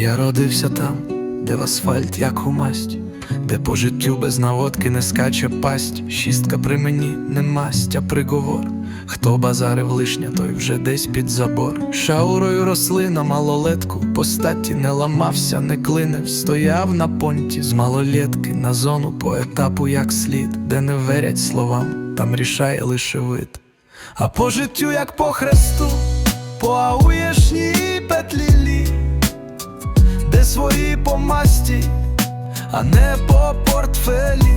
Я родився там, де в асфальт, як у масть, де по життю без наводки не скаче пасть. Шістка при мені не масть, а приговор. Хто базарив лишня, той вже десь під забор. Шаурою росли на малолетку, по статі не ламався, не клинив, стояв на понті з малолетки на зону по етапу як слід, де не верять словам, там рішає лише вид. А по життю, як по хресту, по ауєшній петлі свої по масті, а не по портфелі.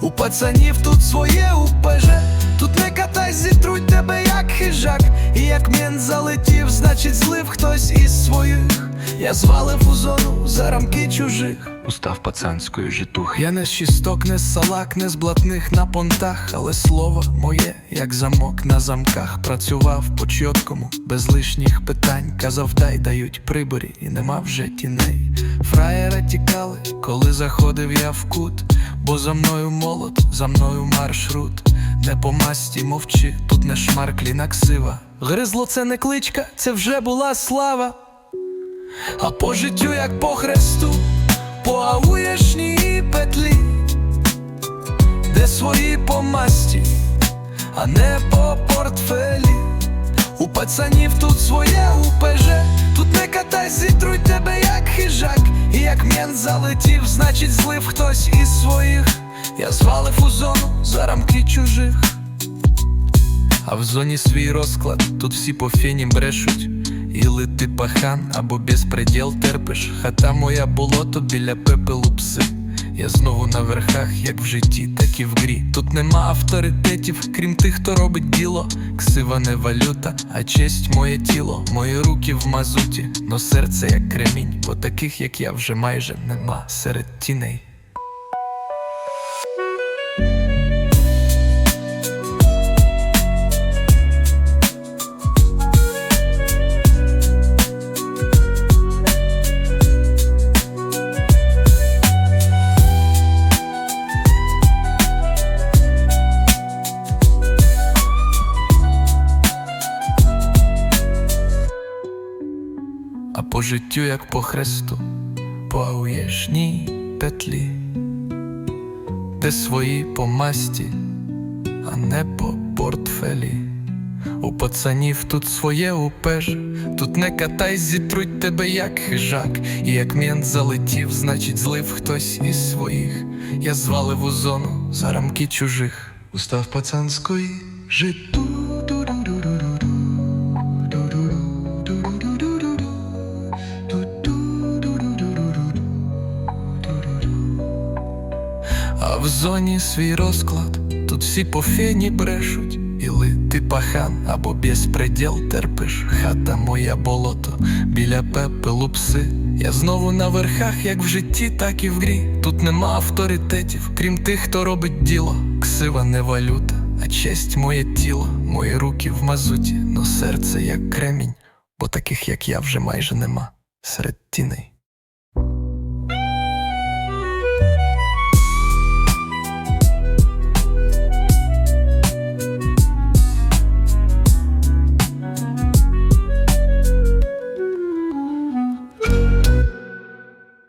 У пацанів тут своє упеже, тут не катай, зітруть тебе як хижак. І як мін залетів, значить злив хтось із своїх. Я звалив у зону за рамки чужих. Устав пацанської житухи. Я не з шісток, не з салак, не з блатних на понтах, але слово моє, як замок на замках. Працював по чіткому, без лишніх питань. Казав, дай дають приборі, і нема вже тіней. Фраєра тікали, коли заходив я в кут, бо за мною молот, за мною маршрут. Не по масті мовчи, тут не шмарклі на ксива. Гризло це не кличка, це вже була слава. А по життю, як по хресту, по ауєшній петлі, де свої по масті, а не по портфелі. У пацанів тут своє упеже, тут не катай, зітруй тебе як хижак. І як мент залетів, значить злив хтось із своїх. Я звалив у зону за рамки чужих. А в зоні свій розклад, тут всі по фені брешуть. Іли ти пахан або безпреділ терпиш. Хата моя болото біля пепелу пси. Я знову на верхах, як в житті, так і в грі. Тут нема авторитетів, крім тих, хто робить діло. Ксива не валюта, а честь моє тіло, мої руки в мазуті, но серце як кремінь, бо таких, як я, вже майже нема серед тіней. По життю, як по хресту, по ауєшній петлі, де свої по масті, а не по портфелі. У пацанів тут своє упеж, тут не катай, зітруть тебе як хижак, і як мент залетів, значить злив хтось із своїх. Я звалив у зону за рамки чужих. Устав пацанської житу. А в зоні свій розклад, тут всі по фені брешуть, Іли ти пахан або безпреділ терпиш, хата моя болото, біля пепелу пси. Я знову на верхах, як в житті, так і в грі. Тут нема авторитетів, крім тих, хто робить діло. Ксива не валюта, а честь моє тіло, мої руки в мазуті, но серце як кремінь, бо таких, як я, вже майже нема серед тіней.